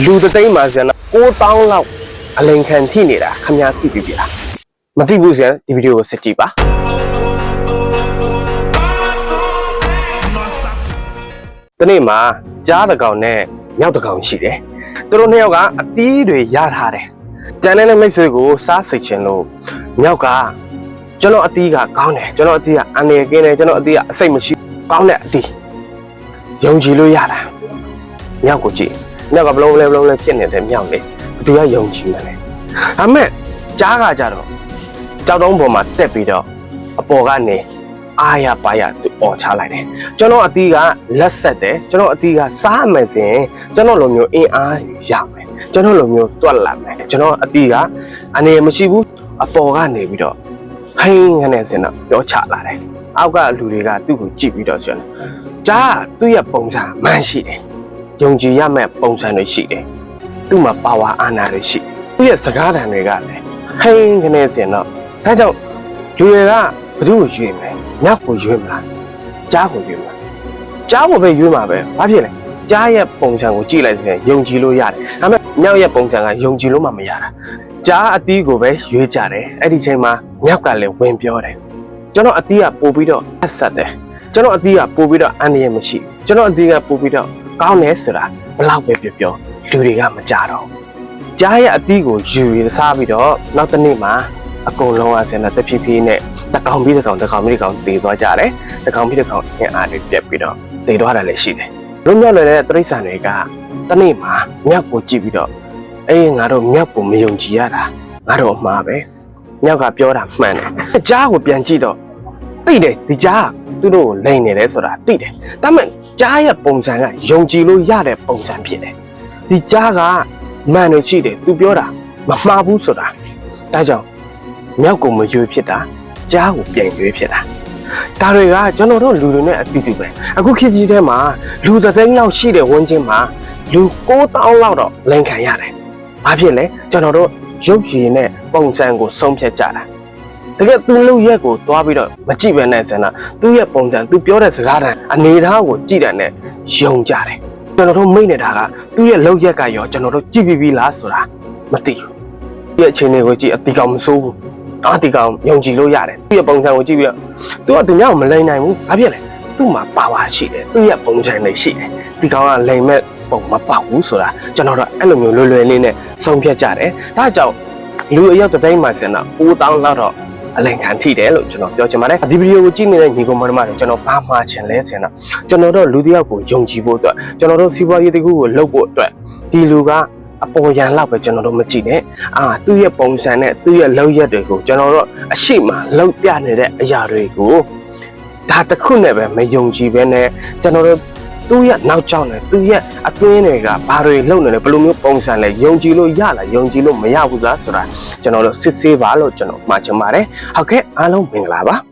လူတစ်သိန်းမှာဆရာ9000လောက်အလိန်ခံထိနေတာခမများသိပြီပြလားမသိဘူးဆရာဒီဗီဒီယိုကိုစစ်ကြည့်ပါဒီနေ့မှာကြားတစ်ကောင်နဲ့မြောက်တစ်ကောင်ရှိတယ်သူတို့နှစ်ယောက်ကအသီးတွေရထားတယ်ကျန်တဲ့မိတ်ဆွေကိုစားစိတ်ချင်လို့မြောက်ကကျွန်တော်အသီးကကောင်းတယ်ကျွန်တော်အသီးကအန်ရကင်းတယ်ကျွန်တော်အသီးကအစိတ်မရှိကောင်းတဲ့အသီးယုံကြည်လို့ရတာမြောက်ကိုကြည့် မြောက်ကဘလုံးလဲဘလုံးလဲဖြစ်နေတဲ့မြောက်လေဘသူကယုံကြည်မှန်းလဲအမေကြားကကြတော့ကြောက်တုံးပေါ်မှာတက်ပြီးတော့အပေါ်ကနေအာရပါရသူអော်ချလိုက်တယ်ကျွန်တော်အတီးကလက်ဆက်တယ်ကျွန်တော်အတီးကစားမယ်ဆိုရင်ကျွန်တော်လိုမျိုးအင်အားရမယ်ကျွန်တော်လိုမျိုးတွက်လာမယ်ကျွန်တော်အတီးကအနေမရှိဘူးအပေါ်ကနေပြီးတော့ဟိန်းကနေစင်တော့ပြောချလာတယ်အောက်ကလူတွေကသူ့ကိုကြည့်ပြီးတော့ဆိုရင်ကြားကသူ့ရဲ့ပုံစံမှန်ရှိတယ် ယုံကြည်ရမယ့်ပုံစံတွေရှိတယ်။သူ့မှာပါဝါအာဏာတွေရှိတယ်။သူ့ရဲ့စကားတန်တွေကလည်းဟိန်းကနေစင်တော့ဒါကြောင့်လူတွေကဘယ်သူ့ကိုရွေးမလဲ။မြောက်ကိုရွေးမလား။ကြားကိုရွေးမလား။ကြားကိုပဲရွေးမှာပဲ။ဘာဖြစ်လဲ။ကြားရဲ့ပုံစံကိုကြည့်လိုက်ရင်ယုံကြည်လို့ရတယ်။ဒါပေမဲ့မြောက်ရဲ့ပုံစံကယုံကြည်လို့မှမရတာ။ကြားအတီးကိုပဲရွေးကြတယ်။အဲ့ဒီချိန်မှာမြောက်ကလည်းဝင်ပြောတယ်။ကျွန်တော်အတီးကပို့ပြီးတော့အဆက်တယ်။ကျွန်တော်အတီးကပို့ပြီးတော့အန္တရာယ်မရှိဘူး။ကျွန်တော်အတီးကပို့ပြီးတော့ ကောင်းတယ်ဆိုတာဘလောက်ပဲပြောပြောလူတွေကမကြတော့ဘူးကြားရဲ့အသီးကိုယူရစားပြီးတော့နောက်တစ်နေ့မှာအကုန်လုံးအစင်တော့တဖြည်းဖြည်းနဲ့တကောင်ပြီးတကောင်တကောင်ပြီးတကောင်တည်သွားကြတယ်တကောင်ပြီးတကောင်အင်အားတွေပြက်ပြီးတော့တည်သွားတယ်လည်းရှိတယ်လွတ်မြောက်လာတဲ့တရိษံတွေကတစ်နေ့မှာမြောက်ကိုကြည့်ပြီးတော့အေးငါတို့မြောက်ကိုမယုံကြည်ရတာငါတို့အမှားပဲမြောက်ကပြောတာမှန်တယ်ကြားကိုပြန်ကြည့်တော့သိတယ်ဒီကြားက သူတို့ကိုလိန်နေတယ်ဆိုတာသိတယ်ဒါပေမဲ့ကြားရဲ့ပုံစံကယုံကြည်လို့ရတဲ့ပုံစံဖြစ်တယ်ဒီကြားကမှန်နေရှိတယ်သူပြောတာမမှားဘူးဆိုတာဒါကြောင့်မြောက်ကိုမရွေးဖြစ်တာကြားကိုပြန်ရွေးဖြစ်တာဒါတွေကကျွန်တော်တို့လူတွေနဲ့အတူတူပဲအခုခေတ်ကြီးထဲမှာလူသသိန်းလောက်ရှိတဲ့ဝန်းကျင်မှာလူ9000လောက်တော့လိန်ခံရတယ်ဘာဖြစ်လဲကျွန်တော်တို့ရုပ်ရည်နဲ့ပုံစံကိုဆုံးဖြတ်ကြတာ တကယ်သူ့လူရက်ကိုသွားပြီးတော့မကြည့်ပဲနဲ့ဆန္ဒသူ့ရဲ့ပုံစံသူပြောတဲ့စကားတန်အနေထားကိုကြည့်တယ်နဲ့ယုံကြတယ်ကျွန်တော်တို့မိတ်နေတာကသူ့ရဲ့လောက်ရက်ကရောကျွန်တော်တို့ကြည့်ပြီးပြီလားဆိုတာမသိဘူးသူ့ရဲ့အခြေအနေကိုကြည့်အတီကောင်မစိုးဘူးအတီကောင်ယုံကြည်လို့ရတယ်သူ့ရဲ့ပုံစံကိုကြည့်ပြီးတော့သူကသူများကိုမလိန်နိုင်ဘူးဘာဖြစ်လဲသူ့မှာပါဝါရှိတယ်သူ့ရဲ့ပုံစံလေးရှိတယ်ဒီကောင်ကလိန်မဲ့ပုံမပေါက်ဘူးဆိုတာကျွန်တော်တို့အဲ့လိုမျိုးလွယ်လွယ်လေးနဲ့ဆုံးဖြတ်ကြတယ်ဒါကြောင့်လူအယောက်တစ်သိန်းမှဆင်တော့9000လောက်တော့ အလင်ခံထိတယ်လို့ကျွန်တော်ပြောချင်ပါတယ်ဒီဗီဒီယိုကိုကြည့်နေတဲ့ညီကောင်မတို့တွေကျွန်တော်ဘာမှချင်လဲဆိုရင်တော့ကျွန်တော်တို့လူတစ်ယောက်ကိုယုံကြည်ဖို့အတွက်ကျွန်တော်တို့စီးပွားရေးတစ်ခုကိုလုပ်ဖို့အတွက်ဒီလူကအပေါ်ယံလောက်ပဲကျွန်တော်တို့မကြည့်နဲ့အာသူ့ရဲ့ပုံစံနဲ့သူ့ရဲ့လောက်ရက်တွေကိုကျွန်တော်တို့အရှိမလောက်ပြနေတဲ့အရာတွေကိုဒါတစ်ခုနဲ့ပဲမယုံကြည်ပဲနဲ့ကျွန်တော်တို့ သူ့ရဲ့နောက်ကျောင်းနဲ့သူ့ရဲ့အတွင်းတွေကဘာတွေလုပ်နေလဲဘယ်လိုမျိုးပုံစံလဲယုံကြည်လို့ရလားယုံကြည်လို့မရဘူးလားဆိုတာကျွန်တော်တို့စစ်ဆေးပါလို့ကျွန်တော်မှာချင်ပါတယ်ဟုတ်ကဲ့အားလုံးမင်္ဂလာပါ